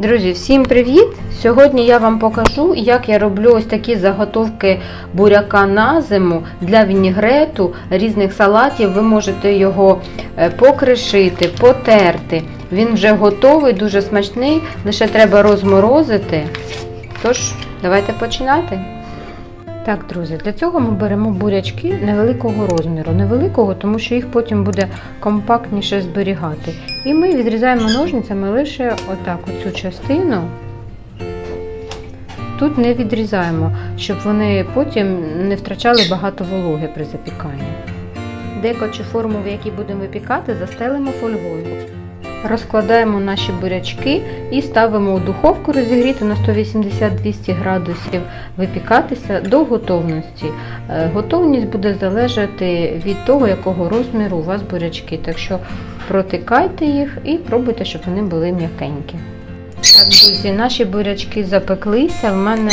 Друзі, всім привіт! Сьогодні я вам покажу, як я роблю ось такі заготовки буряка на зиму для вінігрету, різних салатів. Ви можете його е, покришити, потерти. Він вже готовий, дуже смачний, лише треба розморозити. Тож, давайте починати. Так, друзі, для цього ми беремо бурячки невеликого розміру. Невеликого, тому що їх потім буде компактніше зберігати. І ми відрізаємо ножницями лише отак оцю частину. Тут не відрізаємо, щоб вони потім не втрачали багато вологи при запіканні. Деко форму, в якій будемо випікати, застелимо фольгою. Розкладаємо наші бурячки і ставимо у духовку розігріти на 180-200 градусів випікатися до готовності. Е, Готовність буде залежати від того, якого розміру у вас бурячки. Так що протикайте їх і пробуйте, щоб вони були м'якенькі. Так, друзі, наші бурячки запеклися. В мене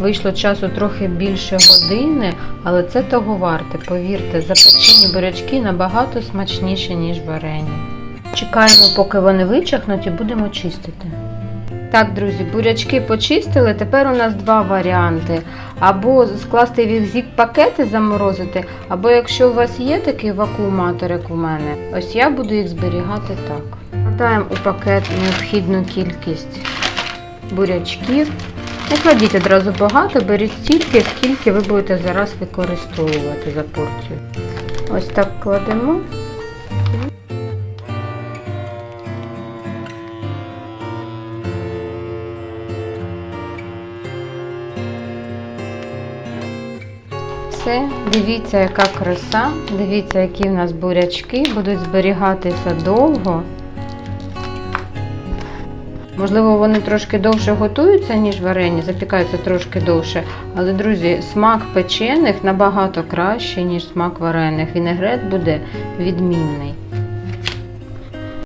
вийшло часу трохи більше години, але це того варте. Повірте, запечені бурячки набагато смачніші, ніж варені. Чекаємо, поки вони вичахнуть, і будемо чистити. Так, друзі, бурячки почистили. Тепер у нас два варіанти. Або скласти в їх зік-пакети, заморозити, або якщо у вас є такий вакууматор, як у мене, ось я буду їх зберігати так. Вкладаємо у пакет необхідну кількість бурячків. Не кладіть одразу багато, беріть стільки, скільки ви будете зараз використовувати за порцію. Ось так кладемо. Все, дивіться, яка краса, дивіться, які в нас бурячки будуть зберігатися довго. Можливо, вони трошки довше готуються, ніж варені, запікаються трошки довше. Але, друзі, смак печених набагато кращий, ніж смак варених. Вінегрет буде відмінний.